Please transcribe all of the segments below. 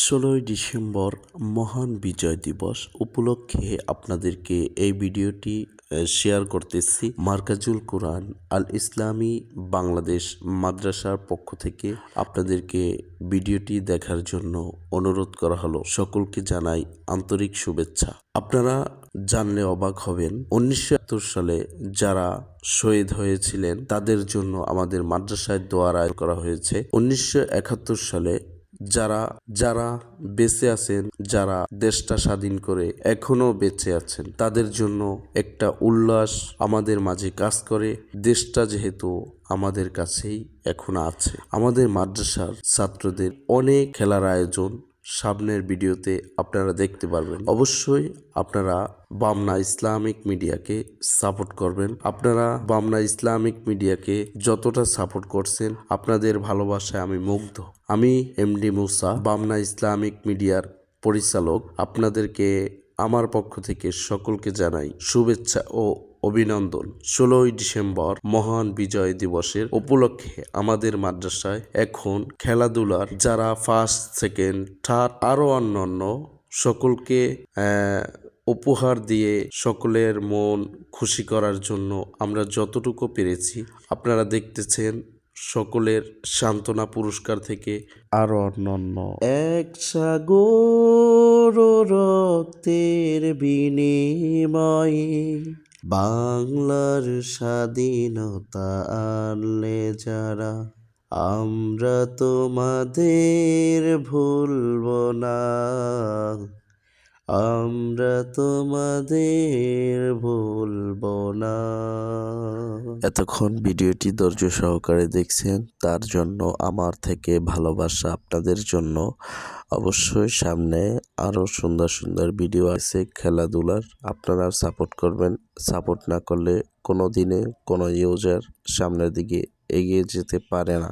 ষোলোই ডিসেম্বর মহান বিজয় দিবস উপলক্ষে আপনাদেরকে এই ভিডিওটি শেয়ার করতেছি। মার্কাজুল কোরআন আল ইসলামী বাংলাদেশ মাদ্রাসার পক্ষ থেকে আপনাদেরকে ভিডিওটি দেখার জন্য অনুরোধ করা হলো। সকলকে জানাই আন্তরিক শুভেচ্ছা। আপনারা জানলে অবাক হবেন, উনিশশো একাত্তর সালে যারা শহীদ হয়েছিলেন, তাদের জন্য আমাদের মাদ্রাসায় দোয়ার আয়োজন করা হয়েছে। উনিশশো একাত্তর সালে যারা যারা বেঁচে আছেন, যারা দেশটা স্বাধীন করে এখনও বেঁচে আছেন, তাদের জন্য একটা উল্লাস আমাদের মাঝে কাজ করে। দেশটা যেহেতু আমাদের কাছেই এখন আছে। আমাদের মাদ্রাসার ছাত্রদের অনেক খেলার আয়োজন সামনের ভিডিওতে আপনারা দেখতে পারবেন। অবশ্যই আপনারা বামনা ইসলামিক মিডিয়াকে সাপোর্ট করবেন। আপনারা বামনা ইসলামিক মিডিয়াকে যতটা সাপোর্ট করছেন, আপনাদের ভালোবাসায় আমি মুগ্ধ। আমি এমডি মুসা, বামনা ইসলামিক মিডিয়ার পরিচালক। আপনাদেরকে, আমার পক্ষ থেকে সকলকে জানাই শুভেচ্ছা ও অভিনন্দন। ষোলোই ডিসেম্বর মহান বিজয় দিবসের উপলক্ষে আমাদের মাদ্রাসায় এখন খেলাধুলার যারা ফার্স্ট সেকেন্ড থার্ড আরও অন্যান্য সকলকে উপহার দিয়ে সকলের মন খুশি করার জন্য আমরা যতটুকু পেরেছি, আপনারা দেখতেছেন সকলের সান্ত্বনা পুরস্কার থেকে আরও অন্যান্য। এক সাগর রক্তের বিনিময়ে বাংলার স্বাধীনতা আনলে যারা আমরা তোমাদের ভুলব না। আমরা তোমাদের ভুলব না। এতক্ষণ ভিডিওটি ধৈর্য সহকারে দেখছেন, তার জন্য আমার থেকে ভালোবাসা আপনাদের জন্য। অবশ্যই সামনে আরও সুন্দর সুন্দর ভিডিও আছে, খেলাধুলার। আপনারা সাপোর্ট করবেন। সাপোর্ট না করলে কোনো দিনে কোনো ইউজার সামনের দিকে এগিয়ে যেতে পারে না।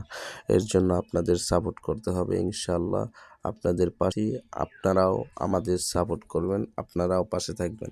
এর জন্য আপনাদের সাপোর্ট করতে হবে ইনশাল্লাহ আপনাদের পাশে। আপনারাও আমাদের সাপোর্ট করবেন আপনারাও পাশে থাকবেন।